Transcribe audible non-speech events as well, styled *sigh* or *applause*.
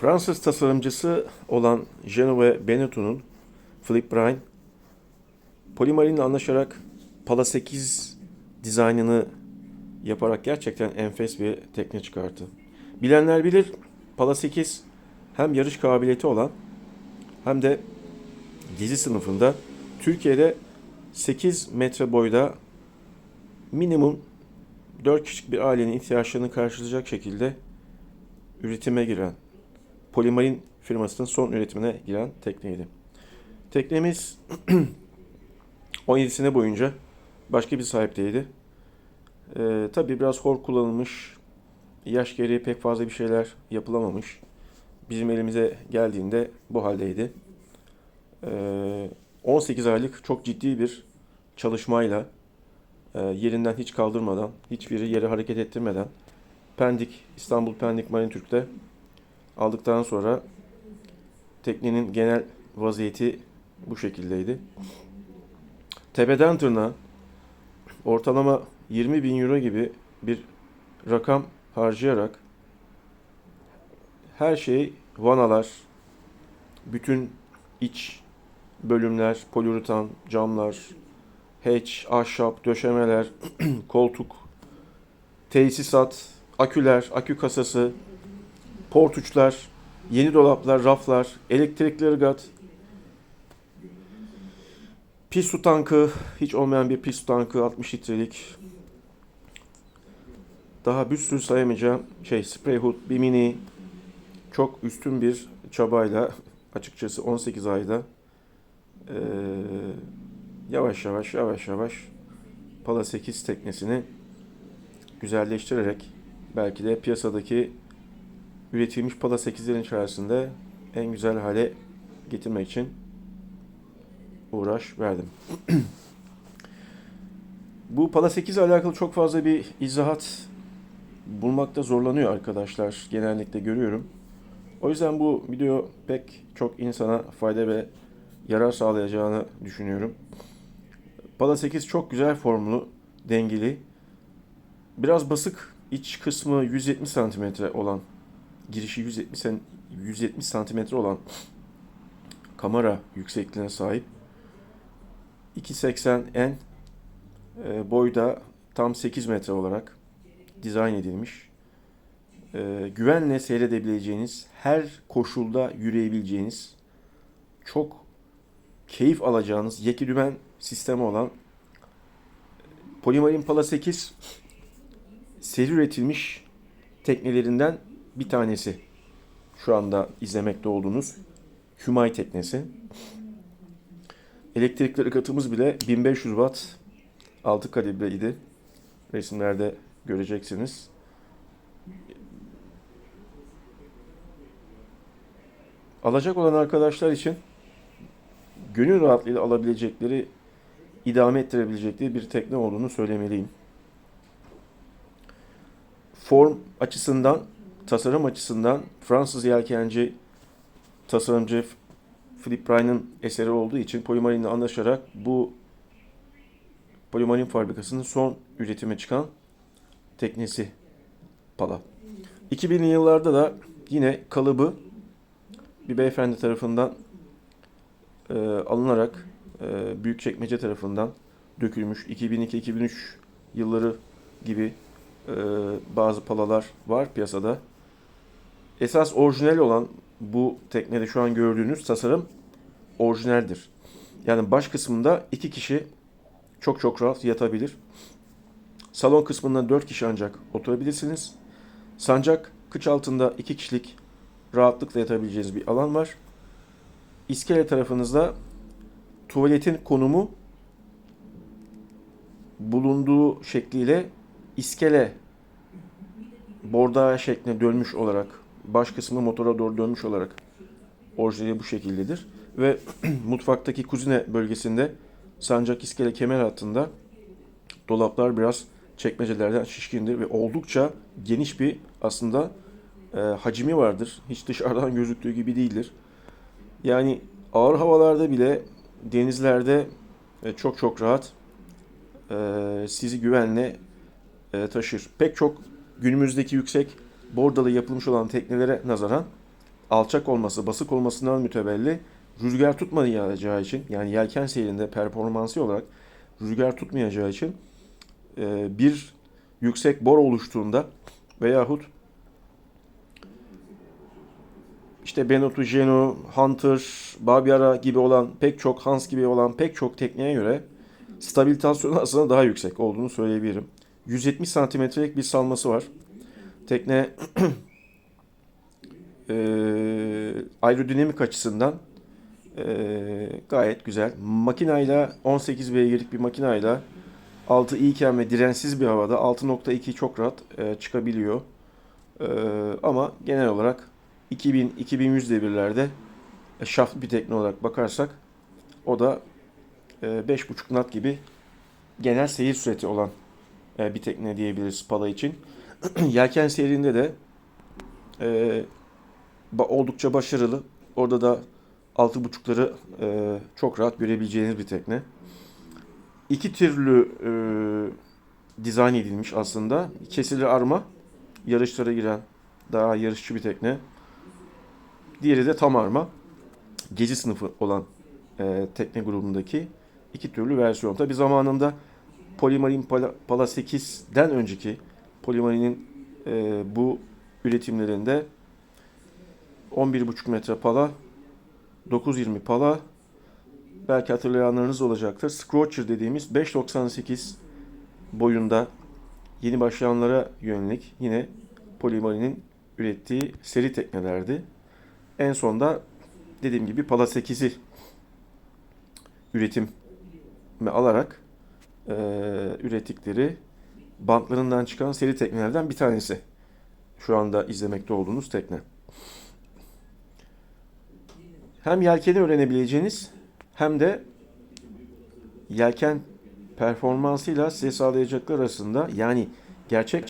Fransız tasarımcısı olan Genove Benetton'un Philippe Brine, Polimarin'le anlaşarak Pala 8 dizaynını yaparak gerçekten enfes bir tekne çıkarttı. Bilenler bilir, Pala 8 hem yarış kabiliyeti olan hem de gezi sınıfında Türkiye'de 8 metre boyda minimum 4 kişilik bir ailenin ihtiyaçlarını karşılayacak şekilde üretime giren Polimarin firmasının son üretimine giren tekneydi. Teknemiz *clears throat* 17 sene boyunca başka bir sahipteydi. Ee, tabii biraz hor kullanılmış, yaş gereği pek fazla bir şeyler yapılamamış. Bizim elimize geldiğinde bu haldeydi. Ee, 18 aylık çok ciddi bir çalışmayla e, yerinden hiç kaldırmadan, hiçbiri yeri hareket ettirmeden Pendik, İstanbul Pendik Marin Türk'te aldıktan sonra teknenin genel vaziyeti bu şekildeydi. Tepeden tırnağa ortalama 20 bin euro gibi bir rakam harcayarak her şey vanalar, bütün iç bölümler, poliuretan, camlar, hatch, ahşap, döşemeler, *clears throat* koltuk, tesisat, aküler, akü kasası, port uçlar, yeni dolaplar, raflar, elektrikli ırgat, pis su tankı, hiç olmayan bir pis su tankı 60 litrelik. Daha bir sürü sayamayacağım şey spray hood, bir mini, çok üstün bir çabayla açıkçası 18 ayda eee, yavaş yavaş yavaş yavaş Pala 8 teknesini güzelleştirerek belki de piyasadaki üretilmiş Pala 8'lerin içerisinde en güzel hale getirmek için uğraş verdim. *clears throat* Bu Pala 8 ile alakalı çok fazla bir izahat bulmakta zorlanıyor arkadaşlar. Genellikle görüyorum. O yüzden bu video pek çok insana fayda ve yarar sağlayacağını düşünüyorum. Pala 8 çok güzel formlu, dengeli. Biraz basık iç kısmı 170 santimetre olan, girişi 170 sen- 170 santimetre olan kamera yüksekliğine sahip. 2.80 en e, boyda tam 8 metre olarak dizayn edilmiş. E, güvenle seyredebileceğiniz, her koşulda yürüyebileceğiniz, çok keyif alacağınız yeki dümen sistemi olan Polimarin Pala 8 seri üretilmiş teknelerinden bir tanesi. Şu anda izlemekte olduğunuz Hümay teknesi. Elektrikli ırgatımız bile 1500 watt 6 kalibreydi. Resimlerde göreceksiniz. Alacak olan arkadaşlar için gönül rahatlığıyla alabilecekleri, idame ettirebilecekleri bir tekne olduğunu söylemeliyim. Form açısından, tasarım açısından Fransız yelkenci tasarımcı Philippe Ryan'ın eseri olduğu için Polimarin'le anlaşarak bu Polimarin fabrikasının son üretime çıkan teknesi Pala. 2000'li yıllarda da yine kalıbı bir beyefendi tarafından e, alınarak e, Büyükçekmece tarafından dökülmüş 2002-2003 yılları gibi e, bazı palalar var piyasada. Esas orijinal olan bu teknede şu an gördüğünüz tasarım orijinaldir. Yani baş kısmında iki kişi çok çok rahat yatabilir. Salon kısmında dört kişi ancak oturabilirsiniz. Sancak kıç altında iki kişilik rahatlıkla yatabileceğiniz bir alan var. İskele tarafınızda tuvaletin konumu bulunduğu şekliyle iskele bordağı şeklinde dönmüş olarak baş kısmı motora doğru dönmüş olarak orijinali bu şekildedir. Ve *clears throat* mutfaktaki kuzine bölgesinde sancak iskele kemer hattında dolaplar biraz çekmecelerden şişkindir ve oldukça geniş bir aslında e, hacmi vardır. Hiç dışarıdan *laughs* gözüktüğü gibi değildir. Yani ağır havalarda bile denizlerde e, çok çok rahat e, sizi güvenle e, taşır. Pek çok günümüzdeki yüksek bordalı yapılmış olan teknelere nazaran alçak olması, basık olmasından mütevelli rüzgar tutmayacağı için yani yelken seyrinde performansı olarak rüzgar tutmayacağı için e, bir yüksek bor oluştuğunda veyahut işte Benutu, Geno, Hunter, Babiara gibi olan pek çok Hans gibi olan pek çok tekneye göre stabilitasyonu aslında daha yüksek olduğunu söyleyebilirim. 170 santimetrelik bir salması var. Tekne *clears throat* eee aerodinamik açısından eee, gayet güzel. Makinayla 18 beygirlik bir makinayla altı iyiken ve dirensiz bir havada 6.2 çok rahat eee, çıkabiliyor. Eee, ama genel olarak 2000-2100 devirlerde e, şaft bir tekne olarak bakarsak o da e, 5.5 knot gibi genel seyir süreti olan e, bir tekne diyebiliriz Pala için. *clears throat* Yelken seyrinde de e, oldukça başarılı. Orada da 6.5'ları e, çok rahat görebileceğiniz bir tekne. İki türlü e, dizayn edilmiş aslında. Kesili arma, yarışlara giren daha yarışçı bir tekne. Diğeri de tam arma. Gece sınıfı olan e, tekne grubundaki iki türlü versiyon. Tabi zamanında Polimarin Pala, Pala 8'den önceki Polimarin'in e, bu üretimlerinde 11,5 metre pala, 9.20 pala, belki hatırlayanlarınız olacaktır. Scrocher dediğimiz 5.98 boyunda yeni başlayanlara yönelik yine Polimarin'in ürettiği seri teknelerdi. En sonda dediğim gibi Pala 8'i üretime alarak eee, ürettikleri bantlarından çıkan seri teknelerden bir tanesi. Şu anda izlemekte olduğunuz tekne. Hem yelkeni öğrenebileceğiniz hem de yelken performansıyla size sağlayacaklar arasında yani gerçek